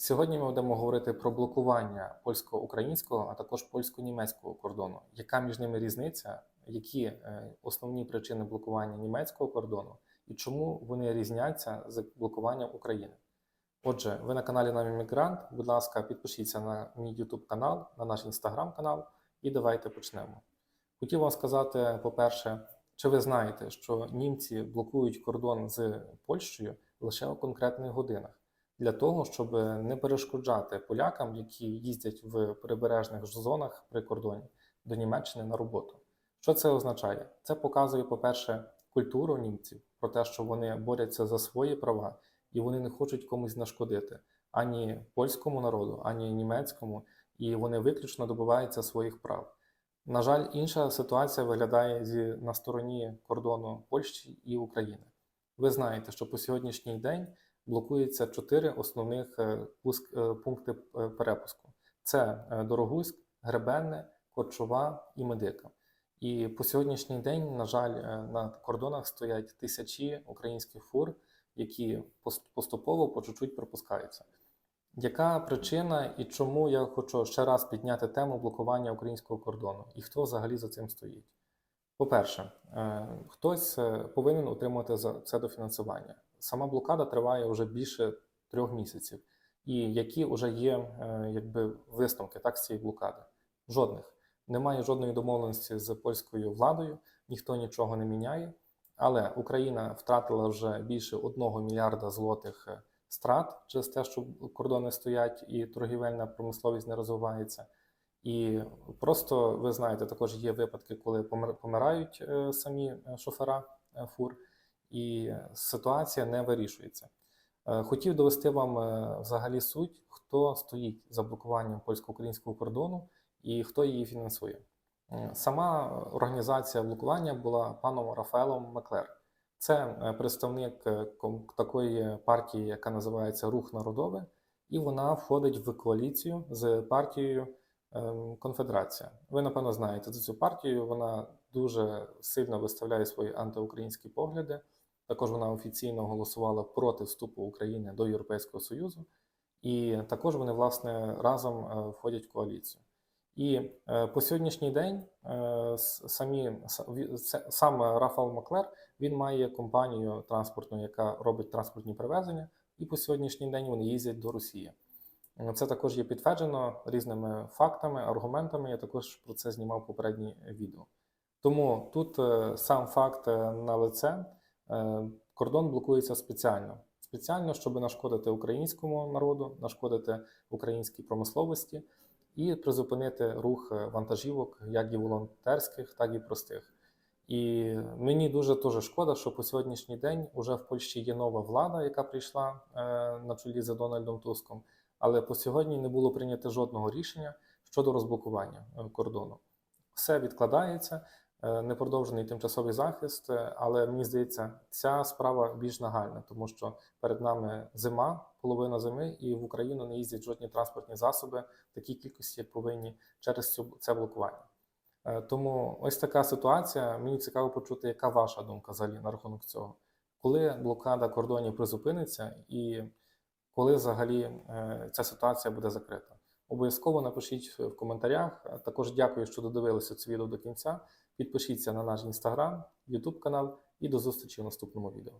Сьогодні ми будемо говорити про блокування польсько-українського, а також польсько-німецького кордону. Яка між ними різниця? Які е, основні причини блокування німецького кордону і чому вони різняться з блокуванням України? Отже, ви на каналі Намі Мігрант. Будь ласка, підпишіться на мій YouTube канал, на наш інстаграм канал, і давайте почнемо. Хотів вам сказати, по-перше, чи ви знаєте, що німці блокують кордон з Польщею лише у конкретних годинах для того, щоб не перешкоджати полякам, які їздять в прибережних зонах при кордоні до Німеччини на роботу. Що це означає? Це показує, по-перше, культуру німців про те, що вони борються за свої права і вони не хочуть комусь нашкодити ані польському народу, ані німецькому, і вони виключно добиваються своїх прав. На жаль, інша ситуація виглядає на стороні кордону Польщі і України. Ви знаєте, що по сьогоднішній день блокується чотири основних е, е, пункти е, перепуску: це Дорогуськ, Гребенне, Корчова і Медика. І по сьогоднішній день, на жаль, на кордонах стоять тисячі українських фур, які поступово по чуть-чуть пропускаються. Яка причина і чому я хочу ще раз підняти тему блокування українського кордону і хто взагалі за цим стоїть? По-перше, хтось повинен отримати за це дофінансування. Сама блокада триває вже більше трьох місяців. І які вже є е, якби, висновки так, з цієї блокади? Жодних. Немає жодної домовленості з польською владою, ніхто нічого не міняє. Але Україна втратила вже більше одного мільярда злотих е, страт через те, що кордони стоять і торгівельна промисловість не розвивається. І просто ви знаєте, також є випадки, коли помир- помирають е, самі е, шофера е, фур, і ситуація не вирішується. Е, Хотів довести вам е, взагалі суть, хто стоїть за блокуванням польсько-українського кордону і хто її фінансує. Сама організація блокування була паном Рафаелом Маклер. Це е, представник такої партії, яка називається Рух Народове, і вона входить в коаліцію з партією ем, Конфедерація. Ви, напевно, знаєте за цю партію. Вона дуже сильно виставляє свої антиукраїнські погляди. Також вона офіційно голосувала проти вступу України до Європейського Союзу, і також вони власне разом е, входять в коаліцію. І е, по сьогоднішній день е, самі сам Рафал Маклер він має компанію транспортну, яка робить транспортні перевезення, і по сьогоднішній день вони їздять до Росії. Це також є підтверджено різними фактами, аргументами. Я також про це знімав попередні відео. Тому тут сам факт на лице кордон блокується спеціально. Спеціально, щоб нашкодити українському народу, нашкодити українській промисловості і призупинити рух е, вантажівок, як і волонтерських, так і простих. І мені дуже дуже шкода, що по сьогоднішній день уже в Польщі є нова влада, яка прийшла е, на чолі за Дональдом Туском, але по сьогодні не було прийнято жодного рішення щодо розблокування е, кордону. Все відкладається, е, не продовжений тимчасовий захист, е, але мені здається, ця справа більш нагальна, тому що перед нами зима, половина зими, і в Україну не їздять жодні транспортні засоби в такій кількості, як повинні через це блокування. Е, Тому ось така ситуація. Мені цікаво почути, яка ваша думка взагалі на рахунок цього. Коли блокада кордонів призупиниться, і коли взагалі ця ситуація буде закрита? Обов'язково напишіть в коментарях. Е, Також дякую, що додивилися це відео до кінця. Підпишіться на наш інстаграм, Ютуб канал і до зустрічі в наступному відео.